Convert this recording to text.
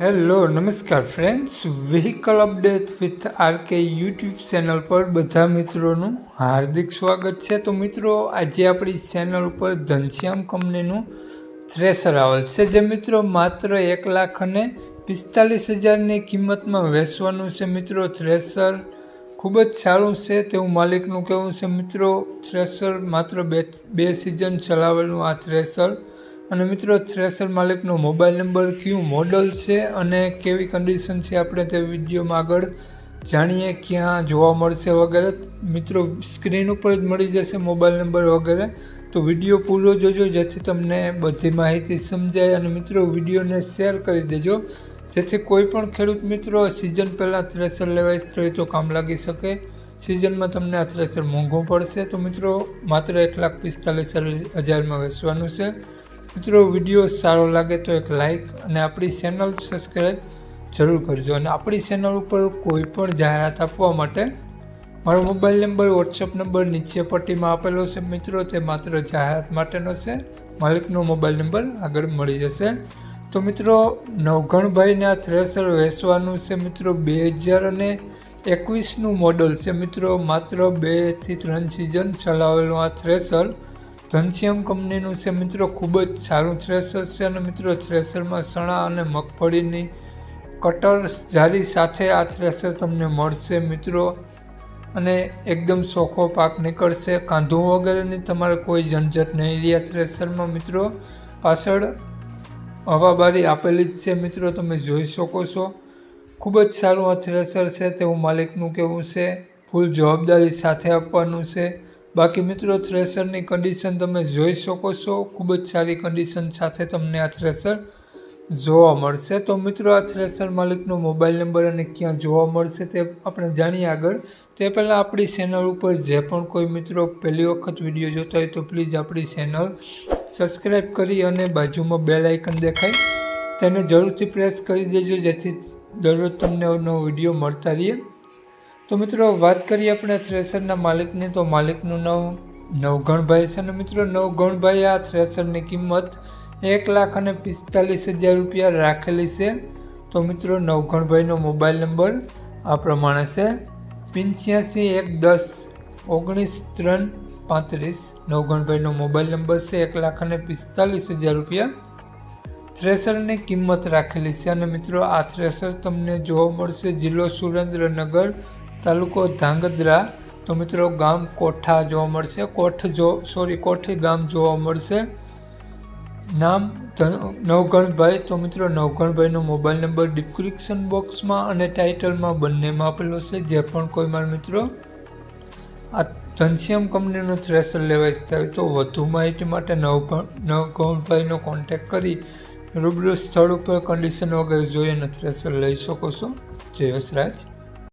Hello નમસ્કાર friends vehicle update with RK YouTube channel પર બધા મિત્રોનું હાર્દિક સ્વાગત છે. તો મિત્રો, આજે આપણી ચેનલ ઉપર ઘનશ્યામ કંપનીનું થ્રેસર આવેલ છે. જે મિત્રો માત્ર એક લાખ અને પિસ્તાલીસ હજારની કિંમતમાં વેચવાનું છે. મિત્રો થ્રેસર ખૂબ જ સારું છે. તેવું માલિકનું કહેવું છે, મિત્રો થ્રેસર માત્ર બે બે સિઝન ચલાવેલું આ થ્રેસર અને મિત્રો થ્રેસર માલિકનો મોબાઈલ નંબર, કયું મોડલ છે અને કેવી કન્ડિશન છે આપણે તે વિડીયોમાં આગળ જાણીએ ક્યાં જોવા મળશે વગેરે. મિત્રો સ્ક્રીન ઉપર જ મળી જશે મોબાઈલ નંબર વગેરે. તો વીડિયો પૂરો જોજો, જેથી તમને બધી માહિતી સમજાય અને મિત્રો, વિડીયોને શેર કરી દેજો. જેથી કોઈ પણ ખેડૂત મિત્રો સિઝન પહેલાં થ્રેસર લેવાય તો એ તો કામ લાગી શકે. સિઝનમાં તમને આ થ્રેસર મોંઘું પડશે. તો મિત્રો, માત્ર એક લાખ પિસ્તાલીસ હજારમાં વેચવાનું છે. મિત્રો, વીડિયો સારો લાગે તો એક લાઈક અને આપણી ચેનલ સબસ્ક્રાઈબ જરૂર કરજો. અને આપણી ચેનલ ઉપર કોઈ પણ જાહેરાત આપવા માટે મારો મોબાઈલ નંબર વોટ્સઅપ નંબર નીચે પટ્ટીમાં આપેલો છે. મિત્રો, તે માત્ર જાહેરાત માટેનો છે. માલિકનો મોબાઈલ નંબર આગળ મળી જશે. તો મિત્રો નવઘણભાઈને આ થ્રેસર વેચવાનું છે. મિત્રો, બે હજાર અને એકવીસનું મોડલ છે. મિત્રો, માત્ર બેથી ત્રણ સિઝન ચલાવેલું આ થ્રેસર ઘનશ્યામ કંપનીનું છે. મિત્રો, ખૂબ જ સારું થ્રેસર છે અને મિત્રો, થ્રેસરમાં ચણા અને મગફળીની કટર જારી સાથે આ થ્રેસર તમને મળશે, મિત્રો. અને એકદમ ચોખ્ખો પાક નીકળશે. કાંધું વગેરેની તમારે કોઈ ઝંઝટ નહીં. રહી આ થ્રેસરમાં, મિત્રો, પાછળ હવાબારી આપેલી જ છે. મિત્રો, તમે જોઈ શકો છો. ખૂબ જ સારું આ થ્રેસર છે. તેવું માલિકનું કહેવું છે. ફૂલ જવાબદારી સાથે આપવાનું છે. બાકી મિત્રો થ્રેસરની કન્ડિશન તમે જોઈ શકો છો. ખૂબ જ સારી કન્ડિશન સાથે તમને આ થ્રેસર જોવા મળશે. તો મિત્રો, આ થ્રેસર માલિકનો મોબાઈલ નંબર અને ક્યાં જોવા મળશે તે આપણે જાણીએ આગળ. તે પહેલાં આપણી ચેનલ ઉપર જે પણ કોઈ મિત્રો પહેલી વખત વીડિયો જોતા હોય તો પ્લીઝ આપણી ચેનલ સબસ્ક્રાઈબ કરી અને બાજુમાં બેલ આઇકન દેખાય. તેને જરૂરથી પ્રેસ કરી દેજો, જેથી દરરોજ તમને નવો વીડિયો મળતા રહીએ. તો મિત્રો, વાત કરીએ આપણે થ્રેસરના માલિકની. તો માલિકનું નામ નવગણભાઈ છે અને મિત્રો? નવગણભાઈ આ થ્રેસરની કિંમત એક લાખ અને પિસ્તાલીસ હજાર રૂપિયા રાખેલી છે. તો મિત્રો, નવગણભાઈનો મોબાઈલ નંબર આ પ્રમાણે છે. પંચ્યાસી એક દસ ઓગણીસ ત્રણ પાંત્રીસ. નવગણભાઈનો મોબાઈલ નંબર છે એક લાખ અને પિસ્તાલીસ હજાર રૂપિયા. થ્રેસરની કિંમત રાખેલી છે અને મિત્રો, આ થ્રેસર તમને જોવા મળશે જિલ્લો સુરેન્દ્રનગર તાલુકો ધાંગધ્રા. તો મિત્રો ગામ કોઠા જોવા મળશે. કોઠ જો સોરી કોઠી ગામ જોવા મળશે. નામ નવગણભાઈ. તો મિત્રો નવગણભાઈનો મોબાઈલ નંબર ડિસ્ક્રિપ્શન બોક્સમાં અને ટાઇટલમાં બંનેમાં આપેલો છે. જે પણ કોઈ મારા મિત્રો આ ઘનશ્યામ કંપનીનો થ્રેસર લેવા ઇચ્છતા હોય તો વધુ માહિતી માટે નવ નવગણભાઈનો કોન્ટેક્ટ કરી રૂબરૂ સ્થળ ઉપર કન્ડિશન વગેરે જોઈ અને થ્રેસર લઈ શકો છો. જય વસરાજ